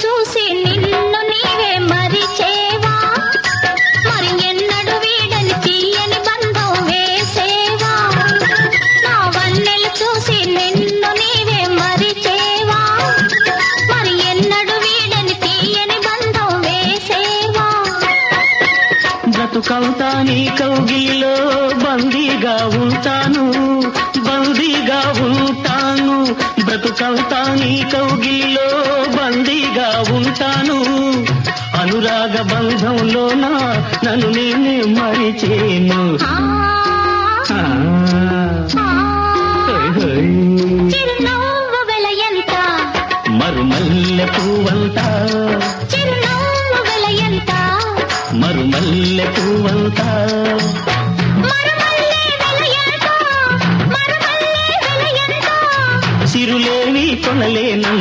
చూసి నిన్ను నీవే మరిచేవా? మరి ఎన్నడు వీడని తీయని బంధం వేసేవా? నా వన్నెలు చూసి నిన్ను నీవే మరిచేవా? మరి ఎన్నడు వీడని తీయని బంధం వేసేవా? బ్రతుకవుతా నీ కౌగిలిలో బందీగా ఉంటాను బందీగా ఉంటాను. బ్రతుకవుతా నీ కౌగిలిలో దాచాను అనురాగ బంధంలోన నన్ను నేనే మరిచేను. మరుమల్లె పువ్వంతా. మరుమల్లె పువ్వంతా. సిరులేవి కొనలేను